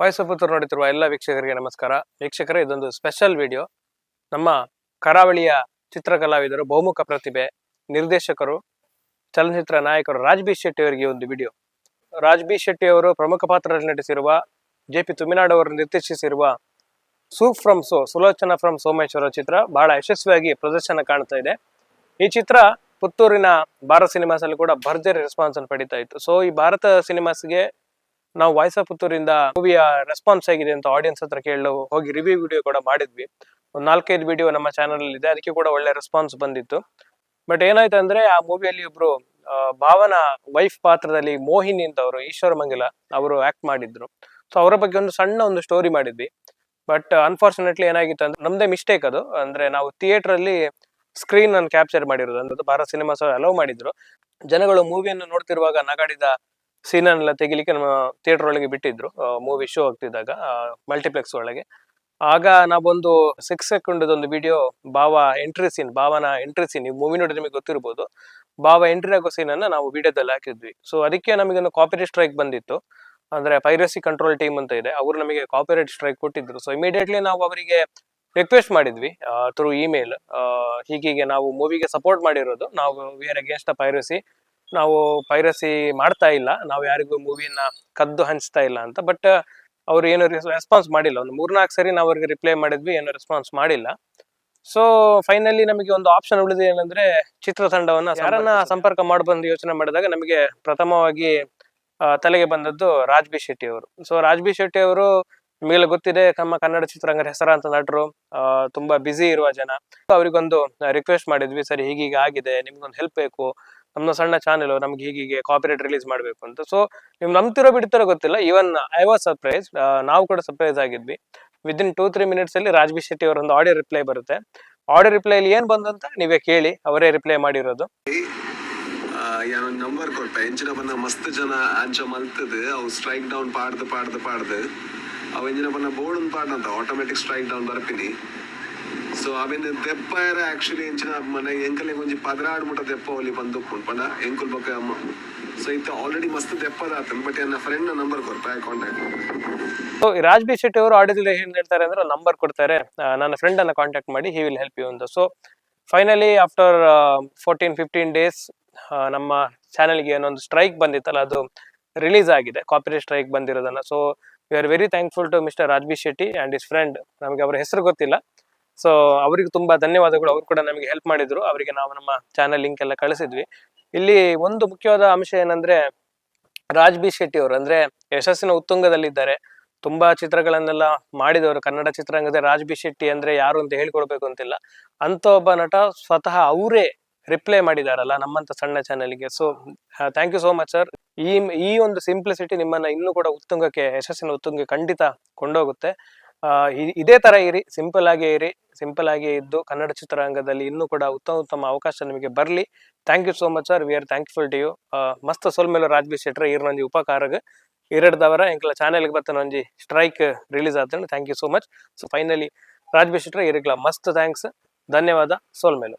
ವಯಸ್ಸುಪುತ್ರ ನೋಡುತ್ತಿರುವ ಎಲ್ಲ ವೀಕ್ಷಕರಿಗೆ ನಮಸ್ಕಾರ. ವೀಕ್ಷಕರೇ, ಇದೊಂದು ಸ್ಪೆಷಲ್ ವಿಡಿಯೋ ನಮ್ಮ ಕರಾವಳಿಯ ಚಿತ್ರಕಲಾವಿದರು ಬಹುಮುಖ ಪ್ರತಿಭೆ ನಿರ್ದೇಶಕರು, ಚಲನಚಿತ್ರ ನಾಯಕರು ರಾಜ್ ಬಿ ಶೆಟ್ಟಿ ಅವರಿಗೆ ಒಂದು ವಿಡಿಯೋ ರಾಜ್ ಬಿ ಶೆಟ್ಟಿ ಅವರು ಪ್ರಮುಖ ಪಾತ್ರದಲ್ಲಿ ನಟಿಸಿರುವ ಜೆ ಪಿ ತುಮಿನಾಡು ಅವರು ನಿರ್ದೇಶಿಸಿರುವ ಸೂ ಫ್ರಮ್ ಸೋ, ಸುಲೋಚನಾ ಫ್ರಮ್ ಸೋಮೇಶ್ವರ ಚಿತ್ರ ಬಹಳ ಯಶಸ್ವಿಯಾಗಿ ಪ್ರದರ್ಶನ ಕಾಣ್ತಾ ಇದೆ. ಈ ಚಿತ್ರ ಪುತ್ತೂರಿನ ಭಾರತ್ ಸಿನಿಮಾಸಲ್ಲಿ ಕೂಡ ಭರ್ಜರಿ ರೆಸ್ಪಾನ್ಸ್ ಅನ್ನು ಪಡಿತಾ ಇತ್ತು. ಸೊ ಈ ಭಾರತ ಸಿನಿಮಾಸ್ಗೆ ನಾವು ವಾಯ್ಸ್ ಪುತ್ತೂರಿಂದ ಮೂವಿಯ ರೆಸ್ಪಾನ್ಸ್ ಆಗಿದೆ ಅಂತ ಆಡಿಯನ್ಸ್ ಹತ್ರ ಕೇಳಲು ಹೋಗಿ ರಿವ್ಯೂ ವಿಡಿಯೋ ಕೂಡ ಮಾಡಿದ್ವಿ. ಒಂದು ನಾಲ್ಕೈದು ವಿಡಿಯೋ ನಮ್ಮ ಚಾನಲ್ ಅಲ್ಲಿ ಇದೆ, ಅದಕ್ಕೆ ಕೂಡ ಒಳ್ಳೆ ರೆಸ್ಪಾನ್ಸ್ ಬಂದಿತ್ತು. ಬಟ್ ಏನಾಯ್ತು ಅಂದ್ರೆ ಆ ಮೂವಿಯಲ್ಲಿ ಒಬ್ರು ಭಾವನ ವೈಫ್ ಪಾತ್ರದಲ್ಲಿ ಮೋಹಿನಿ ಅಂತ ಅವರು ಈಶ್ವರ ಮಂಗಲ, ಅವರು ಆಕ್ಟ್ ಮಾಡಿದ್ರು. ಸೊ ಅವರ ಬಗ್ಗೆ ಒಂದು ಸಣ್ಣ ಒಂದು ಸ್ಟೋರಿ ಮಾಡಿದ್ವಿ. ಬಟ್ ಅನ್ಫಾರ್ಚುನೇಟ್ಲಿ ಏನಾಗಿತ್ತು ಅಂದ್ರೆ, ನಮ್ದೇ ಮಿಸ್ಟೇಕ್ ಅದು. ಅಂದ್ರೆ ನಾವು ಥಿಯೇಟರ್ ಅಲ್ಲಿ ಸ್ಕ್ರೀನ್ ಅನ್ನು ಕ್ಯಾಪ್ಚರ್ ಮಾಡಿರೋದು. ಅಂದ್ರೆ ಭಾರತ ಸಿನಿಮಾಸ್ ಅಲೌ ಮಾಡಿದ್ರು. ಜನಗಳು ಮೂವಿಯನ್ನು ನೋಡ್ತಿರುವಾಗ ನಗಾಡಿದ ಸೀನ್ ಎಲ್ಲ ತೆಗಿಲಿಕ್ಕೆ ನಮ್ಮ ಥಿಯೇಟರ್ ಒಳಗೆ ಬಿಟ್ಟಿದ್ರು ಮೂವಿ ಶೋ ಆಗ್ತಿದ್ದಾಗ ಮಲ್ಟಿಪ್ಲೆಕ್ಸ್ ಒಳಗೆ. ಆಗ ನಾವೊಂದು ಸಿಕ್ಸ್ ಸೆಕೆಂಡ್ ಒಂದು ವಿಡಿಯೋ ಬಾವ ಎಂಟ್ರಿ ಸೀನ್ ಭಾವನ ಎಂಟ್ರಿ ಸೀನ್ ನೀವು ಮೂವಿ ನೋಡಿ ನಿಮಗೆ ಗೊತ್ತಿರ್ಬೋದು. ಬಾವ ಎಂಟ್ರಿ ಆಗೋ ಸೀನ್ ಅನ್ನ ನಾವು ವಿಡಿಯೋದಲ್ಲಿ ಹಾಕಿದ್ವಿ. ಸೊ ಅದಕ್ಕೆ ನಮಗೊಂದು ಕಾಪಿರೈಟ್ ಸ್ಟ್ರೈಕ್ ಬಂದಿತ್ತು. ಅಂದ್ರೆ ಪೈರಸಿ ಕಂಟ್ರೋಲ್ ಟೀಮ್ ಅಂತ ಇದೆ. ಅವರು ನಮಗೆ ಕಾಪಿರೈಟ್ ಸ್ಟ್ರೈಕ್ ಕೊಟ್ಟಿದ್ರು. ಸೊ ಇಮಿಡಿಯೇಟ್ಲಿ ನಾವು ಅವರಿಗೆ ರಿಕ್ವೆಸ್ಟ್ ಮಾಡಿದ್ವಿ ಥ್ರೂ ಇಮೇಲ್ ಹೀಗೀಗೆ ನಾವು ಮೂವಿಗೆ ಸಪೋರ್ಟ್ ಮಾಡಿರೋದು. ನಾವು ವಿ ಆರ್ ಅಗೇನ್ಸ್ಟ್ ಪೈರಸಿ ನಾವು ಪೈರಸಿ ಮಾಡ್ತಾ ಇಲ್ಲ. ನಾವು ಯಾರಿಗೂ ಮೂವಿನ ಕದ್ದು ಹಂಚ್ತಾ ಇಲ್ಲ ಅಂತ. ಬಟ್ ಅವ್ರು ಏನು ರೆಸ್ಪಾನ್ಸ್ ಮಾಡಿಲ್ಲ. ಒಂದು ಮೂರ್ನಾಲ್ಕು ಸರಿ ನಾವು ಅವ್ರಿಗೆ ರಿಪ್ಲೈ ಮಾಡಿದ್ವಿ ಏನು ರೆಸ್ಪಾನ್ಸ್ ಮಾಡಿಲ್ಲ. ಸೊ ಫೈನಲಿ ನಮಗೆ ಒಂದು ಆಪ್ಷನ್ ಉಳಿದಿದೆ ಏನಂದ್ರೆ ಚಿತ್ರತಂಡವನ್ನ ಯಾರನ್ನ ಸಂಪರ್ಕ ಮಾಡಬಂದು ಯೋಚನೆ ಮಾಡಿದಾಗ ನಮಗೆ ಪ್ರಥಮವಾಗಿ ತಲೆಗೆ ಬಂದದ್ದು ರಾಜ್ ಬಿ ಶೆಟ್ಟಿ ಅವರು. ಸೊ ರಾಜ್ ಬಿ ಶೆಟ್ಟಿ ಅವರು ನಿಮಗೆಲ್ಲ ಗೊತ್ತಿದೆ ನಮ್ಮ ಕನ್ನಡ ಚಿತ್ರರಂಗದ ಹೆಸರಾಂತ ನಟರು ತುಂಬಾ ಬ್ಯುಸಿ ಇರುವ ಜನ. ಅವರಿಗೊಂದು ರಿಕ್ವೆಸ್ಟ್ ಮಾಡಿದ್ವಿ. ಸರಿ ಹೀಗೀಗ ಆಗಿದೆ ನಿಮ್ಗೊಂದು ಹೆಲ್ಪ್ ಬೇಕು. ನಮ್ದು ಸಣ್ಣ ಚಾನೆಲ್ ನಮ್ಗೆ ಹೀಗೆ ಕಾಪಿರೇಟ್ ರಿಲೀಸ್ ಮಾಡಬೇಕು ಅಂತ. ಸೊ ನೀವು ನಂಬ್ತಿರೋ ಬಿಡ್ತಿರೋ ಗೊತ್ತಿಲ್ಲ. ಈವನ್ ಐ ವಾಸ್ ಸರ್ಪ್ರೈಸ್ ನಾವು ಕೂಡ ಸರ್ಪ್ರೈಸ್ ಆಗಿದ್ವಿ. ವಿದಿನ್ ಟೂ ತ್ರೀ ಮಿನಿಟ್ಸ್ ಅಲ್ಲಿ ರಾಜ್ಬಿ ಶೆಟ್ಟಿ ಅವರೊಂದು ಆಡಿಯೋ ರಿಪ್ಲೈ ಬರುತ್ತೆ. ಆಡಿಯೋ ರಿಪ್ಲೈ ಅಲ್ಲಿ ಏನ್ ಬಂದಂತ ನೀವೇ ಕೇಳಿ, ಅವರೇ ರಿಪ್ಲೈ ಮಾಡಿರೋದು. ನಂಬರ್ ಕೊಟ್ಟ. ಎಂಚಿನ ಬಂದ ಮಸ್ತ್ ಜನ ಅಂಚ ಮಲ್ತದು. ಅವು ಸ್ಟ್ರೈಕ್ ಡೌನ್ ಪಾಡ್ದು ಪಾಡ್ದು ಪಾಡ್ದು. ಅವು ಎಂಜಿನ ಬಂದ ಬೋರ್ಡ್ ಪಾಡ್ದಂತ ಆಟೋಮೆಟಿಕ್ ಸ್ಟ್ರೈಕ್ ಡೌನ್ ಬರ್ಪಿನಿ ಸೊ ಅವೇನು ದೆಪ್ಪ ಆಕ್ಚುಲಿ ಇಂಚಿನ ಮನೆ ಎಂಕಲೆ ಒಂಜಿ ಪದರಾಡ್ ಮುಟ ದೆಪ್ಪ ಒಲಿ ಬಂದು ಪಂಡ ಎಂಕುಲ್ ಬೊಕ ಅಮ್ಮ ಸೊ ಇತ್ತ ಆಲ್ರೆಡಿ ಮಸ್ತ್ ದೆಪ್ಪದಾತನ್ ಬಟ್ ನನ್ನ ಫ್ರೆಂಡ್ ನಂಬರ್ ಕೊಡ್ತಾ ಕಾಂಟ್ಯಾಕ್ಟ್ ರಾಜ್ ಬಿ ಶೆಟ್ಟಿ ಅವರು ಆಡಿಯೋದಲ್ಲಿ ಏನ್ ಹೇಳ್ತಾರೆ ಅಂದ್ರೆ ನಂಬರ್ ಕೊಡ್ತಾರೆ. ನನ್ನ ಫ್ರೆಂಡ್ ಅನ್ನ ಕಾಂಟ್ಯಾಕ್ಟ್ ಮಾಡಿ ಹಿ ವಿಲ್ ಹೆಲ್ಪ್ ಯು ಅಂತ so finally after fourteen fifteen days ನಮ್ಮ ಚಾನೆಲ್ಗೆ ಏನೊಂದು ಸ್ಟ್ರೈಕ್ ಬಂದಿತ್ತಲ್ಲ, ಅದು ರಿಲೀಸ್ ಆಗಿದೆ copyright strike ಬಂದಿರೋದನ್ನ. So we are very thankful to mister Raj B Shetty and his friend ನಮಗೆ ಅವರ ಹೆಸರು ಗೊತ್ತಿಲ್ಲ. ಸೊ ಅವ್ರಿಗೆ ತುಂಬಾ ಧನ್ಯವಾದಗಳು. ಅವರು ಕೂಡ ನಮಗೆ ಹೆಲ್ಪ್ ಮಾಡಿದ್ರು. ಅವರಿಗೆ ನಾವು ನಮ್ಮ ಚಾನೆಲ್ ಲಿಂಕ್ ಎಲ್ಲ ಕಳಿಸಿದ್ವಿ. ಇಲ್ಲಿ ಒಂದು ಮುಖ್ಯವಾದ ಅಂಶ ಏನಂದ್ರೆ, ರಾಜ್ ಬಿ ಶೆಟ್ಟಿ ಅವರು ಅಂದ್ರೆ ಯಶಸ್ಸಿನ ಉತ್ತುಂಗದಲ್ಲಿದ್ದಾರೆ. ತುಂಬಾ ಚಿತ್ರಗಳನ್ನೆಲ್ಲ ಮಾಡಿದವರು. ಕನ್ನಡ ಚಿತ್ರರಂಗದ ರಾಜ್ ಬಿ ಶೆಟ್ಟಿ ಅಂದ್ರೆ ಯಾರು ಅಂತ ಹೇಳ್ಕೊಡ್ಬೇಕು ಅಂತಿಲ್ಲ. ಅಂತ ಒಬ್ಬ ನಟ ಸ್ವತಃ ಅವರೇ ರಿಪ್ಲೈ ಮಾಡಿದಾರಲ್ಲ ನಮ್ಮಂತ ಸಣ್ಣ ಚಾನೆಲ್ಗೆ so thank you so much sir ಈ ಈ ಒಂದು ಸಿಂಪ್ಲಿಸಿಟಿ ನಿಮ್ಮನ್ನ ಇನ್ನೂ ಕೂಡ ಉತ್ತುಂಗಕ್ಕೆ, ಯಶಸ್ಸಿನ ಉತ್ತುಂಗಕ್ಕೆ ಖಂಡಿತ ಕೊಂಡೋಗುತ್ತೆ. ಇದೇ ತರ ಇರಿ ಸಿಂಪಲ್ ಆಗೇ ಇರಿ. ಸಿಂಪಲ್ ಆಗಿ ಇದ್ದು ಕನ್ನಡ ಚಿತ್ರರಂಗದಲ್ಲಿ ಇನ್ನೂ ಕೂಡ ಉತ್ತಮ ಉತ್ತಮ ಅವಕಾಶ ನಿಮಗೆ ಬರಲಿ. Thank you so much sir we are thankful to you ಮಸ್ತ್ ಸೊಲ್ಮೇಲೆ ರಾಜ್ ರಾಜ್ಬಿ ಶೆಟ್ರ ಇರ್ನೊಂಜಿ ಉಪಕಾರಗ. ಎರಡ್ದವರ ಎಂಕಲ ಚಾನೆಲ್ಗೆ ಬರ್ತಾನೆ ಒಂಜಿ ಸ್ಟ್ರೈಕ್ ರಿಲೀಸ್ ಆದ್ರೆ thank you so much so finally Raj B ಶೆಟ್ರ ಇರಕ್ಲ ಮಸ್ತ್ ಥ್ಯಾಂಕ್ಸ್ ಧನ್ಯವಾದ. ಸೋಲ್ಮೇಲು